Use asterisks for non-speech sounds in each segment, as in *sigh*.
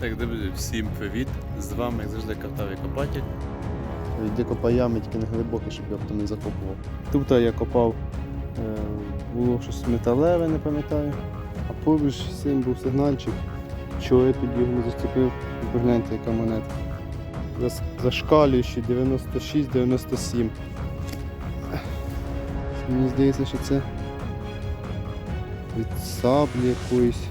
Так, друзі, всім привіт! З вами, як завжди, картавий копатель. Де копаю ями, тільки не глибокі, щоб я хто не закопував. Тут я копав, е, було щось металеве, не пам'ятаю. А поруч з цим був сигнальчик. Чого я тоді його не заступив? Погляньте, яка монета. Зашкалюючий 96-97. Мені здається, що це від саблі якоїсь.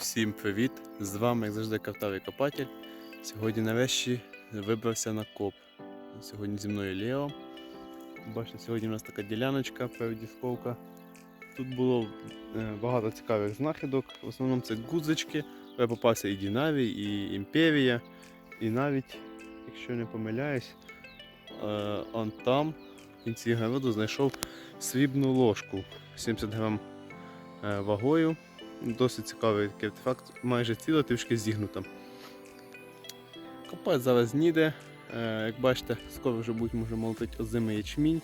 Всім привіт! З вами, як завжди, картавий копатель. Сьогодні нарешті вибрався на коп. Сьогодні зі мною Лео. Бачите, сьогодні у нас така діляночка, передісковка. Тут було е, багато цікавих знахідок. В основному це гудзички. Попався і Дінаві, і Імперія. І навіть, якщо не помиляюсь, е, он там в кінці городу знайшов срібну ложку 70 грам е, вагою. Досить цікавий такий артефакт, майже ціла, трішки зігнута. Копати зараз ніде. Е, як бачите, скоро вже будуть може молотити озимий ячмінь.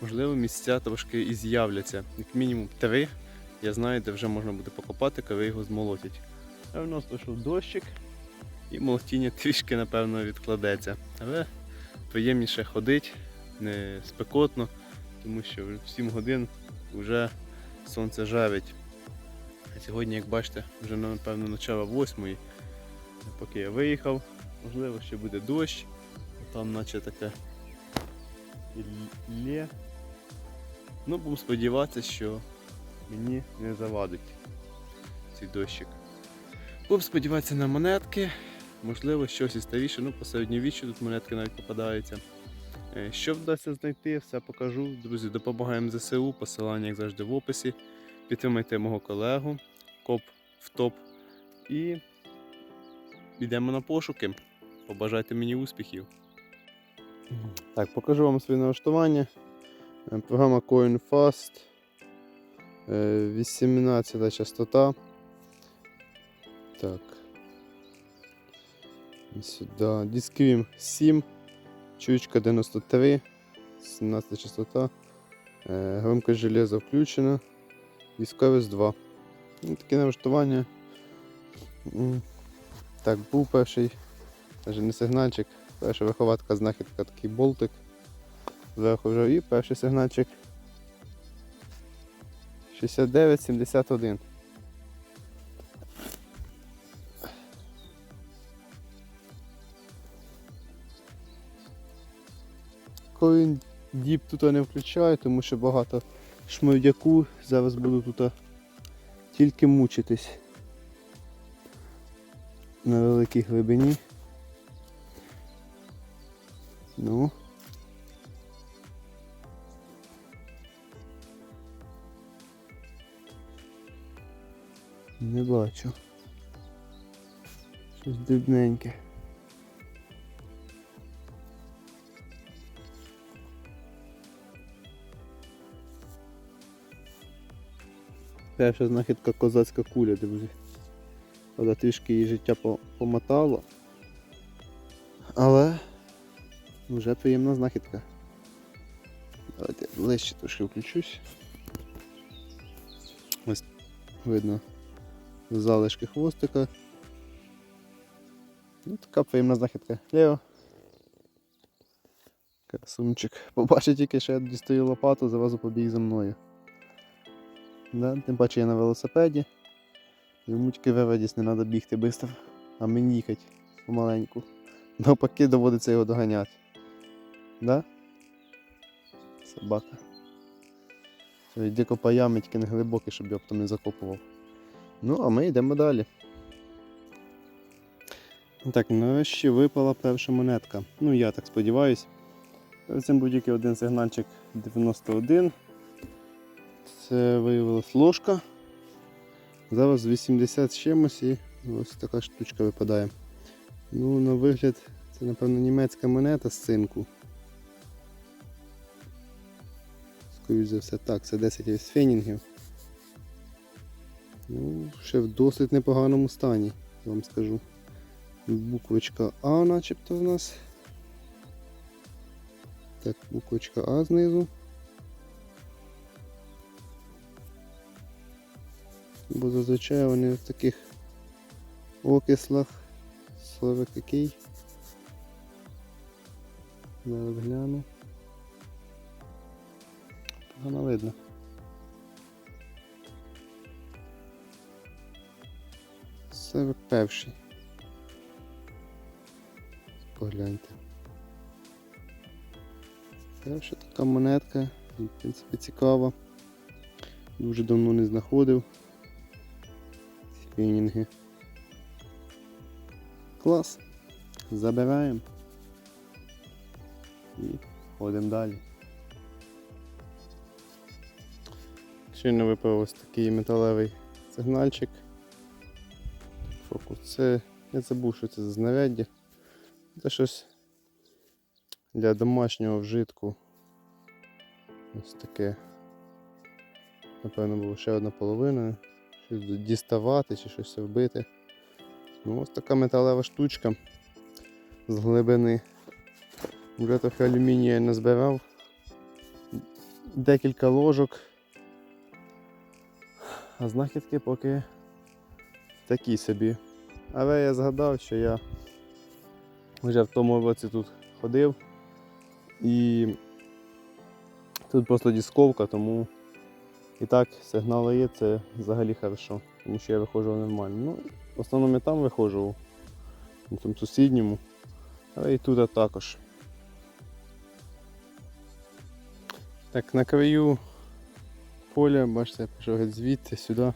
Можливо, місця трошки і з'являться. Як мінімум три. Я знаю, де вже можна буде покопати, коли його змолотять. А в нас пішов дощик, і молотіння трішки, напевно, відкладеться. Але приємніше ходить, не спекотно, тому що в 7 годин вже сонце жарить. Сьогодні, як бачите, вже напевно начало восьмої. Поки я виїхав, можливо, ще буде дощ. Там наче таке лє. Ну, будемо сподіватися, що мені не завадить цей дощик. Будемо сподіватися на монетки, можливо, щось і старіше, ну, по середньовіччю тут монетки навіть попадаються. Е, Що вдасться знайти, все покажу. Друзі, допомагаємо ЗСУ, посилання, як завжди, в описі. Підтримайте мого колегу, коп в топ. І йдемо на пошуки. Побажайте мені успіхів. Так, покажу вам своє налаштування. Е, Програма CoinFast. Е, 18 частота. Так. Сюди. Дискрім 7. Чучка 93. 17 частота. Е, Громкость железа включена. Військовість 2. Ну, таке налаштування. Так, був перший. Навіть не сигнальчик. Перша виховатка знахідка такий болтик. Зверху вже і перший сигнальчик 69-71. Коли діп тут не включаю, тому що багато шмовдяку, зараз буду тут тільки мучитись на великій глибині. Ну. Не бачу. Щось дрібненьке. Перша знахідка козацька куля, друзі. Правда, трішки її життя помотало. Але вже приємна знахідка. Давайте ближче трошки включусь. Ось видно залишки хвостика. Ну, така приємна знахідка. Лео. Красунчик. Побачить тільки, що я дістаю лопату, зразу побіг за мною. Да? Тим паче я на велосипеді. Йому тільки виведісь, не треба бігти швидко, а мені їхати помаленьку. Навпаки доводиться його доганяти. Да? Собака. Все, Йди копай ями, тільки не глибокі, щоб я потім не закопував. Ну, а ми йдемо далі. Так, нарешті випала перша монетка. Ну, я так сподіваюсь. Цим тільки один сигнальчик 91. Це виявилась ложка. Зараз 80 з чимось і ось така штучка випадає. Ну, на вигляд, це, напевно, німецька монета з цинку. Скоріше за все, так, це 10 фенінгів. Ну, ще в досить непоганому стані, я вам скажу. Буквочка А начебто в нас. Так, буквочка А знизу. Бо зазвичай вони в таких окислах. Словик який. Зараз гляну. Погано видно. Словик перший. Погляньте. Перша така монетка, в принципі, цікава. Дуже давно не знаходив. Ці фінінги. Клас. Забираємо. І ходимо далі. Щойно випав ось такий металевий сигнальчик. Фокус. Це я забув, що це за знаряддя. Це щось для домашнього вжитку. Ось таке. Напевно, була ще одна половина. Щось діставати чи щось вбити. Ну, ось така металева штучка з глибини. Вже трохи алюмінію я назбирав. Декілька ложок. А знахідки поки такі собі. Але я згадав, що я вже в тому році тут ходив. І тут просто дисковка, тому і так сигнали є, це взагалі хорошо, тому що я виходжу нормально. Ну, в основному я там виходжу, на цьому сусідньому, але і тут також. Так, на краю поля, бачите, я пішов звідти сюди.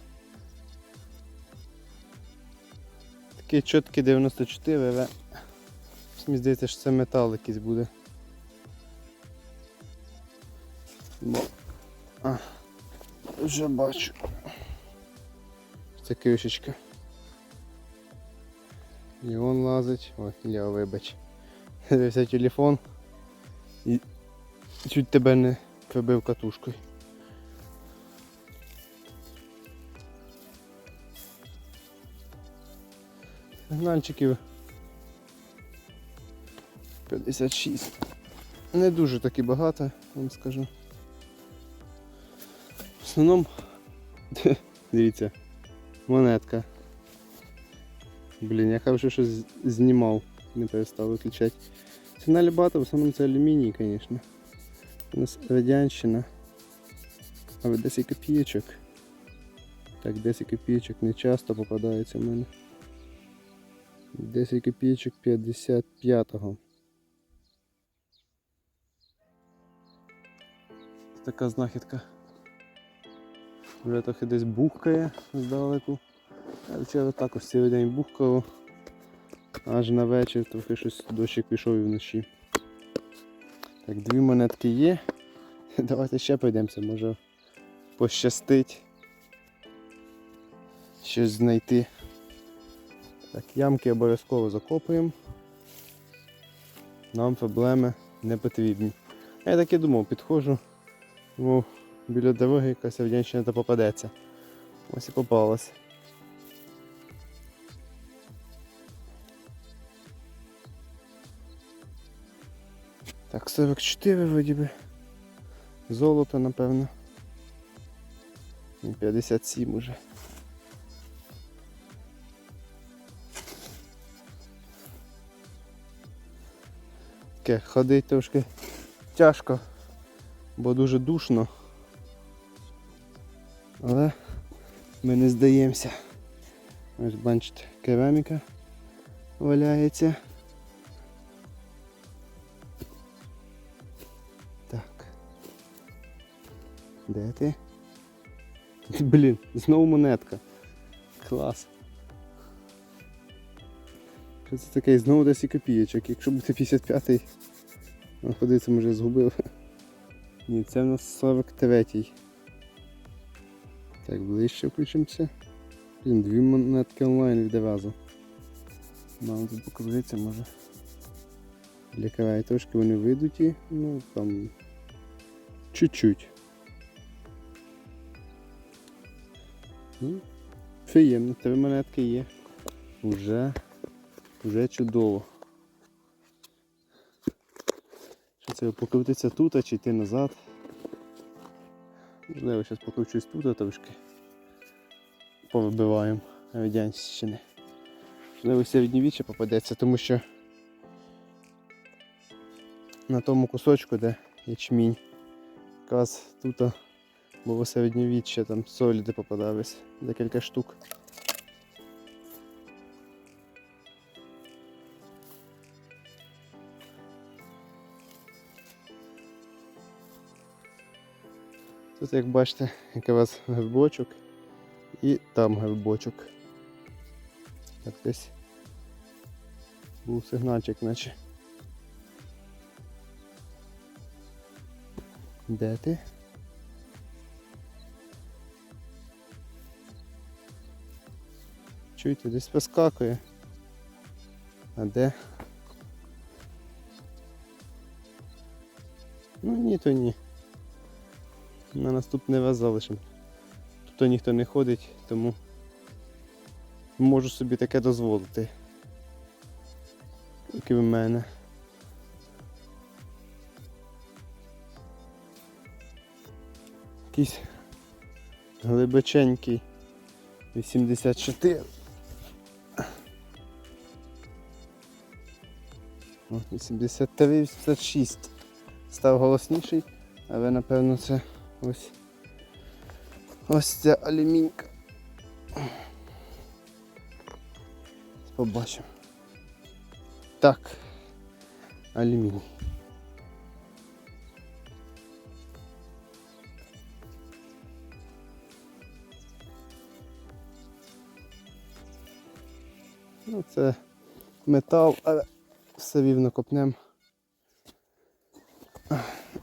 Такий чіткий 94, але мені здається, що це метал якийсь буде. Бо вже бачу. Це кришечка. І он лазить. Ой, я вибач. Дивився телефон і чуть тебе не прибив катушкою. Сигнальчиків 56. Не дуже таки багато, вам скажу. В основному, *laughs* дивіться, монетка. Блін, я хорошо що з- знімав, не перестав виключати. Сигналі багато, в основному це алюміній, звісно. У нас радянщина. Але 10 копійочок. Так, 10 копійочок не часто попадається в мене. 10 копійочок 55-го. Така знахідка. Вже трохи десь бухкає здалеку. А вчора також цілий день бухкало. Аж на вечір трохи щось дощик пішов і вночі. Так, дві монетки є. *laughs* Давайте ще пройдемося, може пощастить щось знайти. Так, ямки обов'язково закопуємо. Нам проблеми не потрібні. Я так і думав, підходжу, думав, біля дороги якась радянщина та попадеться. Ось і попалась. Так, 44 вроді би. Золото, напевно. І 57 уже. Таке ходить трошки тяжко, бо дуже душно. Але ми не здаємося. Ось бачите, кераміка валяється. Так. Де ти? *laughs* Блін, знову монетка. Клас. Що це таке? Знову 10 копійочок. Якщо буде 55-й, знаходиться, може згубив. *laughs* Ні, це в нас 43-й. Так, ближче включимося. Блін, дві монетки онлайн відразу. Нам тут покрутиться може. Для краю трошки вони видуті, ну там чуть-чуть. Ну, приємно, три монетки є. Уже, уже чудово. Що Це покрутиться тут, а чи йти назад. Можливо, зараз покручусь тут трошки. Повибиваємо радянщини. Можливо, середньовіччя попадеться, тому що на тому кусочку, де ячмінь, якраз тут було середньовіччя, там соліди попадались, декілька штук. Тут, як бачите, якраз грибочок і там грибочок. Так десь був сигнальчик, наче. Де ти? Чуєте, десь вискакує. А де? Ну ні, то ні. На наступний раз залишимо. Тут ніхто не ходить, тому можу собі таке дозволити. І в мене. Якийсь глибоченький 84. О, 83, 86. Став голосніший, але напевно це ось ось ця алюмінька. Побачимо. Так. Алюміній. Ну, це метал, але все рівно копнем.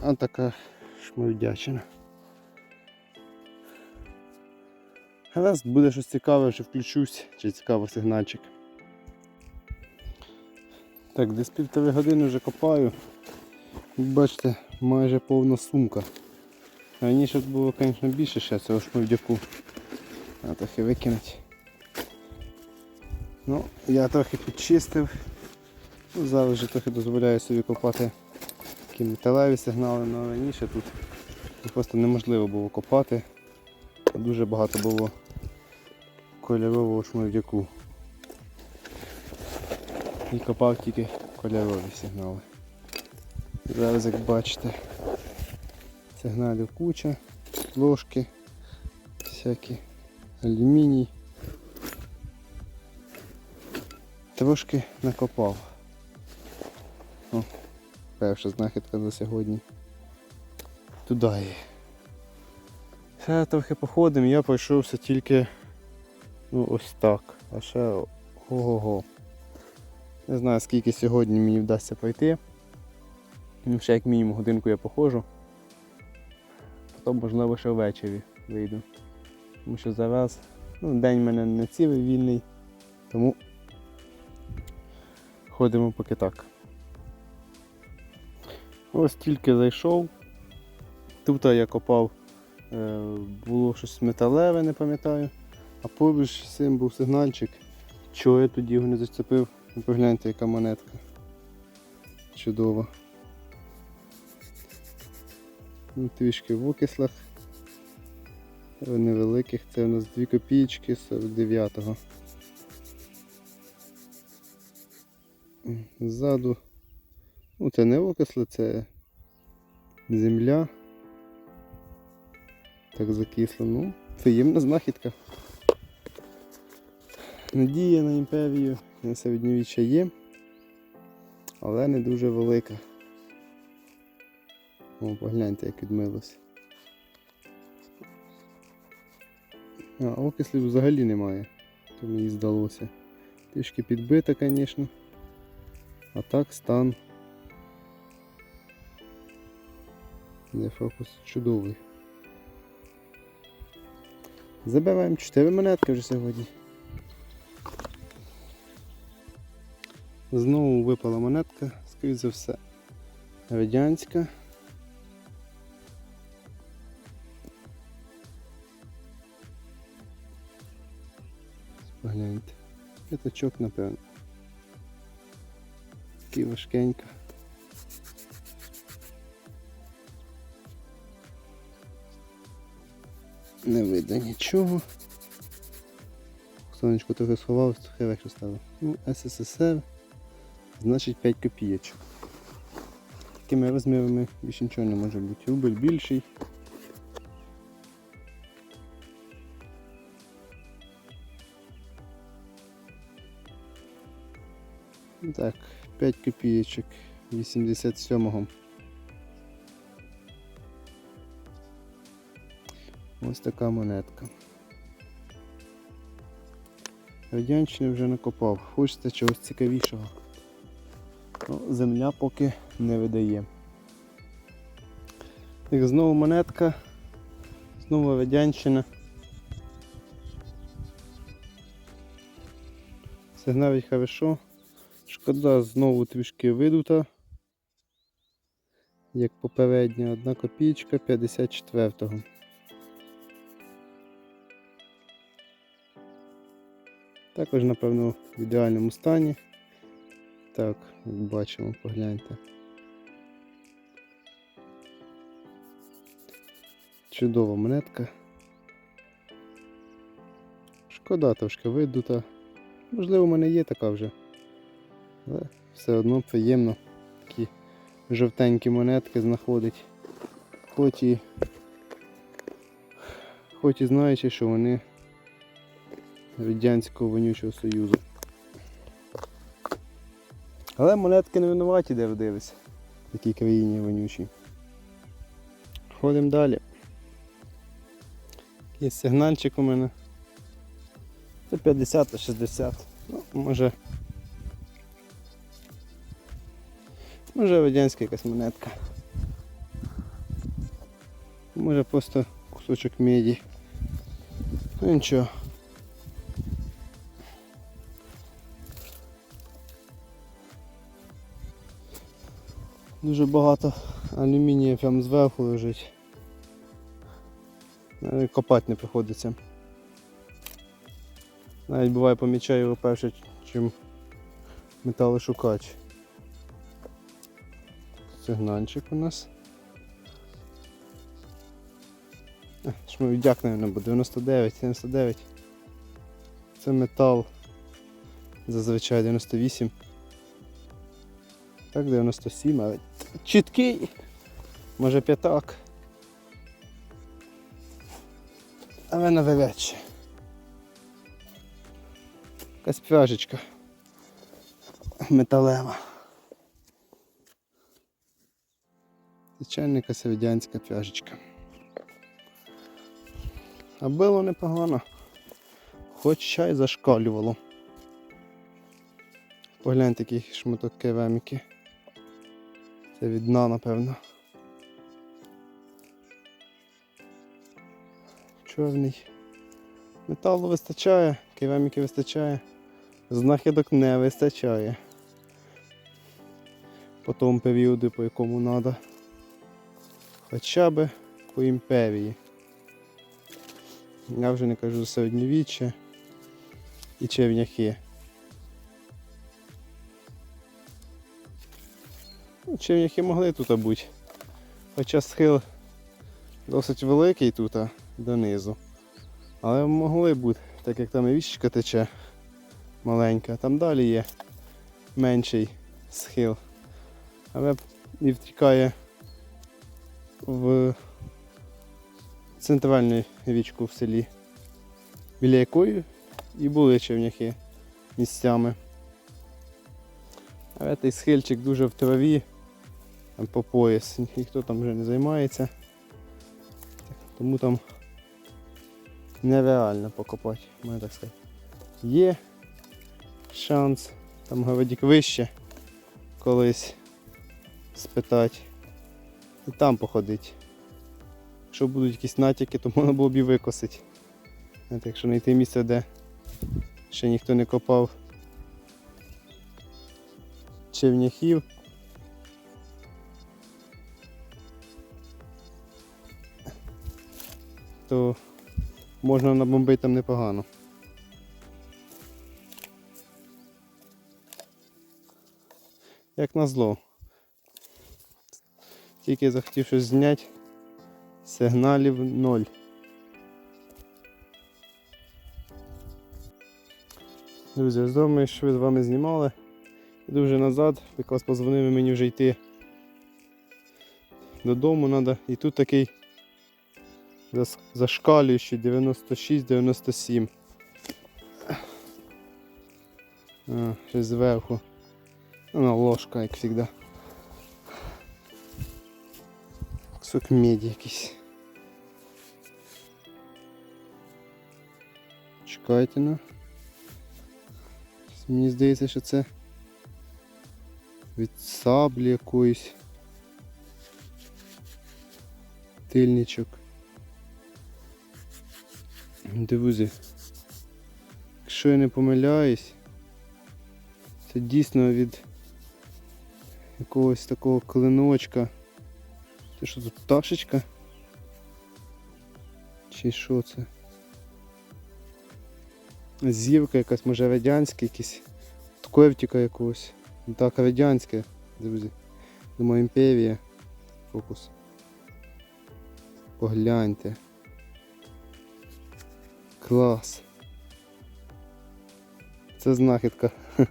А така шмовдячина. Гаразд, буде щось цікаве, що включусь, чи цікавий сигнальчик. Так, десь півтори години вже копаю. Бачите, майже повна сумка. Раніше було, звісно, більше ще цього шмовдяку. А трохи викинуть. Ну, я трохи підчистив. Ну, зараз вже трохи дозволяю собі копати такі металеві сигнали, але раніше тут просто неможливо було копати. Дуже багато було кольорового шмовдяку. І копав тільки кольорові сигнали. Зараз як бачите, сигналів куча, ложки, всякі алюміній. Трошки накопав. О, перша знахідка за сьогодні. Туди. Трохи походимо, я пройшовся тільки ну, ось так. А ще ого-го. Не знаю скільки сьогодні мені вдасться пройти. Ну, Ще як мінімум годинку я походжу. Потім можливо ще ввечері вийду. Тому що зараз ну, день в мене не цілий вільний, тому ходимо поки так. Ось тільки зайшов. Тут я копав, е, було щось металеве, не пам'ятаю. А поруч з цим був сигнальчик. Чого я тоді його не зацепив? Погляньте, яка монетка. Чудова. Ну, Трішки в окислах. Невеликих. Це у нас 2 копійки 49-го. Ззаду. Ну, це не окисло, це земля. Так закисло. Ну, приємна знахідка. Надія на імперію на середньовіччя є, але не дуже велика. О, погляньте, як відмилося. А, окислів взагалі немає, то мені здалося. Трішки підбита, звісно. А так стан. Не фокус чудовий. Забираємо 4 монетки вже сьогодні. Знову випала монетка, скрізь за все. Радянська. Погляньте. П'ятачок, напевно. Такий важкенька. Не видно нічого. Сонечко трохи сховалось, трохи легше стало. Ну, СССР значить 5 копійочок. Такими розмірами більше нічого не може бути. Рубль більший. Так, 5 копійочок 87-го. Ось така монетка. Радянщини вже накопав. Хочеться чогось цікавішого. Ну, земля поки не видає. Так, знову монетка. Знову радянщина. Сигналить хорошо. Шкода знову трішки видута. Як попередня, одна копійка 54-го. Також, напевно, в ідеальному стані. Так, як бачимо, погляньте. Чудова монетка. Шкода трошки видута. Можливо, у мене є така вже. Але все одно приємно такі жовтенькі монетки знаходить. Хоч і, хоч і знаючи, що вони Радянського вонючого Союзу. Але монетки не винуваті, де дивись. В такій країні вонючій. Ходимо далі. Є сигнальчик у мене. Це 50 та 60. Ну, може. Може радянська якась монетка. Може просто кусочок меді. Ну нічого. Дуже багато алюмінія прямо зверху лежить. Навіть Копати не приходиться. Навіть буває помічаю його перше, чим металошукач. Сигнальчик у нас. Е, Ж ми віддякнемо, бо 99, 79. Це метал. Зазвичай 98. Так, 97, але чіткий. Може п'ятак. Але навряд чи. Якась пряжечка металева. Звичайно, якась радянська пряжечка. А було непогано. Хоч чай зашкалювало. Погляньте, який шматок кераміки. Це від дна, напевно. Чорний. Металу вистачає, кераміки вистачає, знахідок не вистачає. По тому періоду, по якому треба. Хоча б по імперії. Я вже не кажу середньовіччя і черв'яки. Ну, Черв'яки могли тут бути. Хоча схил досить великий тут донизу. Але могли бути, так як там і віщичка тече маленька, там далі є менший схил. Але і втікає в центральну річку в селі, біля якої і були черв'яки місцями. А цей схильчик дуже в траві, по пояс, ніхто там вже не займається. Тому там нереально покопати, можна так сказати. Є шанс, там городік вище колись спитати і там походити. Якщо будуть якісь натяки, то можна було б і викосити. Знаєте, Якщо знайти місце, де ще ніхто не копав черв'яхів. то можна набомбити там непогано. Як назло. Тільки захотів щось зняти, сигналів ноль. Друзі, я думаю, що ми з вами знімали. Іду вже назад, якраз позвонив мені вже йти додому, треба. І тут такий зашкалюючий 96-97. А, щось зверху. Ну, ложка, як завжди. Кусок меді якийсь. Чекайте ну. Мені здається, що це від саблі якоїсь. Тильничок. Друзі. Якщо я не помиляюсь, це дійсно від якогось такого клиночка. Це що тут пташечка? Чи що це? Зірка якась, може радянська якийсь. Ковтика якогось. Ну Так, радянське, друзі. Думаю, імперія. Фокус. Погляньте. Клас. Це знахідка. *laughs*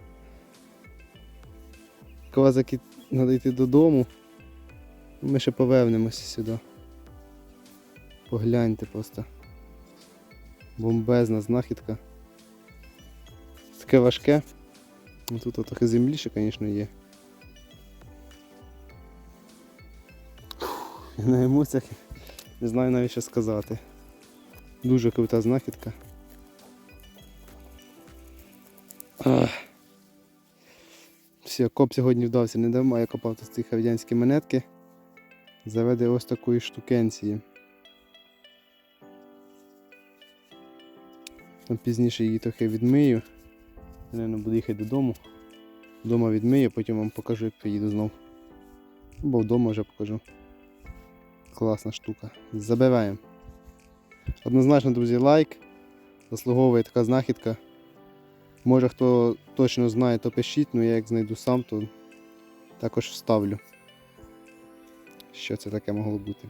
Квазаки треба йти додому. Ми ще повернемося сюди. Погляньте просто. Бомбезна знахідка. Таке важке. Ну, Тут трохи земліше, звісно, є. Я На емоціях не знаю навіть що сказати. Дуже крута знахідка. Ах. Все, коп сьогодні вдався, не дарма я копав тут ці радянські монетки. Заведе ось такої штукенції. Там пізніше її трохи відмию. Наверно, буду їхати додому. Вдома відмию, потім вам покажу, як приїду знов. Або вдома вже покажу. Класна штука. Забираємо. Однозначно, друзі, лайк. Заслуговує така знахідка. Може хто точно знає, то пишіть, але я як знайду сам, то також вставлю. Що це таке могло бути.